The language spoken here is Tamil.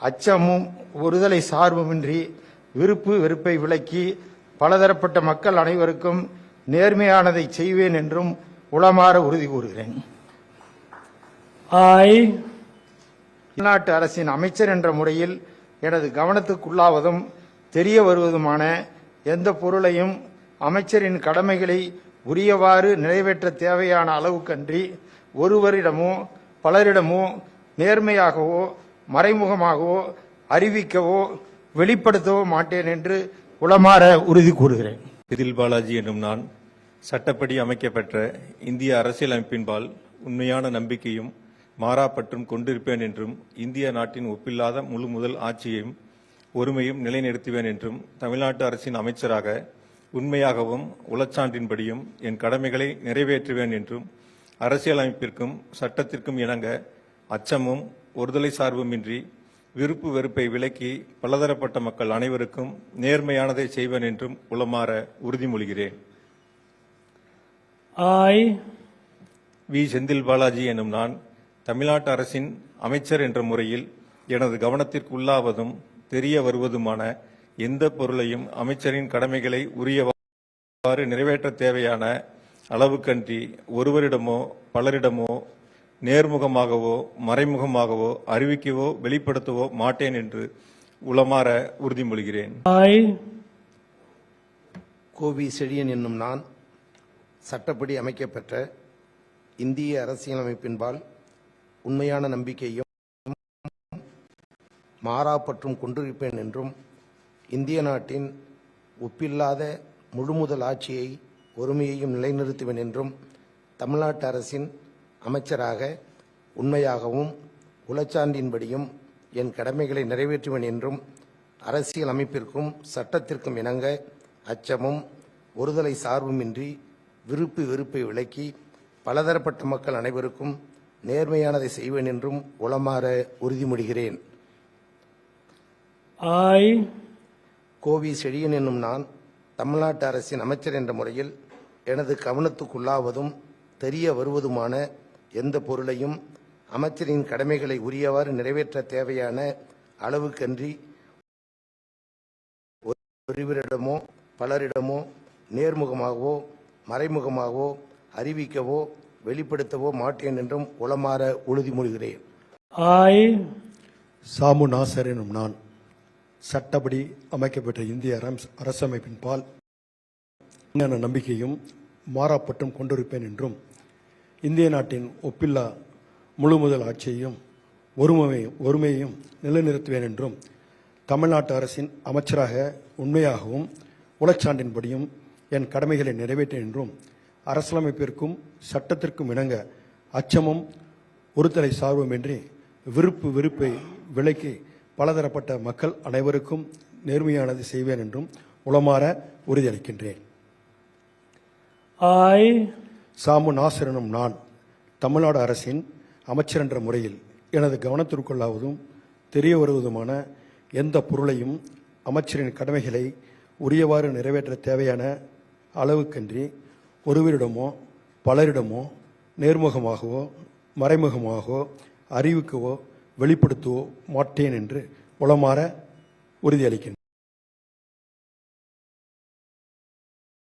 அச்சமும் ஒருதலை சார்புமின்றி விருப்பு வெறுப்பை விலக்கி பலதரப்பட்ட மக்கள் அனைவருக்கும் நேர்மையானதை செய்வேன் என்றும் உளமாற உறுதி கூறுகிறேன். தமிழ்நாட்டு அரசின் அமைச்சர் என்ற முறையில் எனது கவனத்துக்குள்ளாவதும் தெரிய வருவதுமான எந்த பொருளையும் அமைச்சரின் கடமைகளை உரியவாறு நிறைவேற்ற தேவையான அளவுக்கன்றி ஒருவரிடமோ பலரிடமோ நேர்மையாகவோ மறைமுகமாகவோ அறிவிக்கவோ வெளிப்படுத்தவோ மாட்டேன் என்று உளமாற உறுதி கூறுகிறேன். செந்தில் பாலாஜி என்னும் நான் சட்டப்படி அமைக்கப்பெற்ற இந்திய அரசியலமைப்பின்பால் உண்மையான நம்பிக்கையும் மாறாப்பற்றும் கொண்டிருப்பேன் என்றும் இந்திய நாட்டின் ஒப்பில்லாத முழு முதல் ஆட்சியையும் ஒருமையும் நிலைநிறுத்துவேன் என்றும் தமிழ்நாட்டு அரசின் அமைச்சராக உண்மையாகவும் உளச்சான்றின்படியும் என் கடமைகளை நிறைவேற்றுவேன் என்றும் அரசியலமைப்பிற்கும் சட்டத்திற்கும் இணங்க அச்சமும் ஒருதலை சார்புமின்றி விருப்பு வெறுப்பை விலக்கி பலதரப்பட்ட மக்கள் அனைவருக்கும் நேர்மையானதை செய்வேன் என்றும் உளமாற உறுதிமொழிகிறேன். I, V. செந்தில் பாலாஜி எனும் நான் தமிழ்நாட்டு அரசின் அமைச்சர் என்ற முறையில் எனது கவனத்திற்கு உள்ளாவதும் தெரிய வருவதுமான எந்த பொருளையும் அமைச்சரின் கடமைகளை உரியவாறு நிறைவேற்ற தேவையான அளவுக்கன்றி ஒருவரிடமோ பலரிடமோ நேர்முகமாகவோ மறைமுகமாகவோ அறிவிக்கவோ வெளிப்படுத்தவோ மாட்டேன் என்று உளமாற உறுதிமொழிகிறேன். I, கோவி செழியன் என்னும் நான் சட்டப்படி அமைக்கப்பெற்ற இந்திய அரசியலமைப்பின்பால் உண்மையான நம்பிக்கையும் மாறாப்பற்றும் கொண்டிருப்பேன் என்றும் இந்திய நாட்டின் ஒப்பில்லாத முழுமுதல் ஆட்சியை ஒருமையையும் நிலைநிறுத்துவேன் என்றும் தமிழ்நாட்டு அரசின் அமைச்சராக உண்மையாகவும் உளச்சான்றின்படியும் என் கடமைகளை நிறைவேற்றுவேன் என்றும் அரசியல் அமைப்பிற்கும் சட்டத்திற்கும் இணங்க அச்சமும் ஒருதலை சார்புமின்றி விருப்பு வெறுப்பை விலக்கி பலதரப்பட்ட மக்கள் அனைவருக்கும் நேர்மையானதை செய்வேன் என்றும் உளமாற உறுதிமொழிகிறேன். I, கோவி செழியன் என்னும் நான் தமிழ்நாட்டு அரசின் அமைச்சர் என்ற முறையில் எனது கவனத்துக்குள்ளாவதும் தெரிய வருவதுமான எந்த பொருளையும் அமைச்சரின் கடமைகளை உரியவாறு நிறைவேற்ற தேவையான அளவுக்கன்றி ஒருவரிடமோ பலரிடமோ நேர்முகமாகவோ மறைமுகமாகவோ அறிவிக்கவோ வெளிப்படுத்தவோ மாட்டேன் என்றும் உளமாற உறுதிமொழிகிறேன் சாமு நாசர் எனும் நான் சட்டப்படி அமைக்கப்பட்ட இந்திய அரச- அரசமைப்பின் பால் நம்பிக்கையும் மாறாப்பட்டும் கொண்டிருப்பேன் என்றும் இந்திய நாட்டின் ஒப்பில்லா முழு முதல் ஆட்சியையும் ஒருமையும் ஒருமையையும் நிலைநிறுத்துவேன் என்றும் தமிழ்நாட்டு அரசின் அமைச்சராக உண்மையாகவும் உளச்சான்றின்படியும் என் கடமைகளை நிறைவேற்றேன் என்றும் அரசியலமைப்பிற்கும் சட்டத்திற்கும் இணங்க அச்சமும் ஒருதலை சார்வமின்றி விருப்பு வெறுப்பை விலக்கி பலதரப்பட்ட மக்கள் அனைவருக்கும் நேர்மையானது செய்வேன் என்றும் உளமாற உறுதியளிக்கின்றேன். I, சாமு நாசரனும் நான் தமிழ்நாடு அரசின் அமைச்சர் என்ற முறையில் எனது கவனத்திற்குள்ளாவதும் தெரிய வருவதுமான எந்த பொருளையும் அமைச்சரின் கடமைகளை உரியவாறு நிறைவேற்ற தேவையான அளவுக்கன்றி ஒருவரிடமோ பலரிடமோ நேர்முகமாகவோ மறைமுகமாகவோ அறிவிக்கவோ வெளிப்படுத்தவோ மாட்டேன் என்று உளமாற உறுதியளிக்கின்றேன்.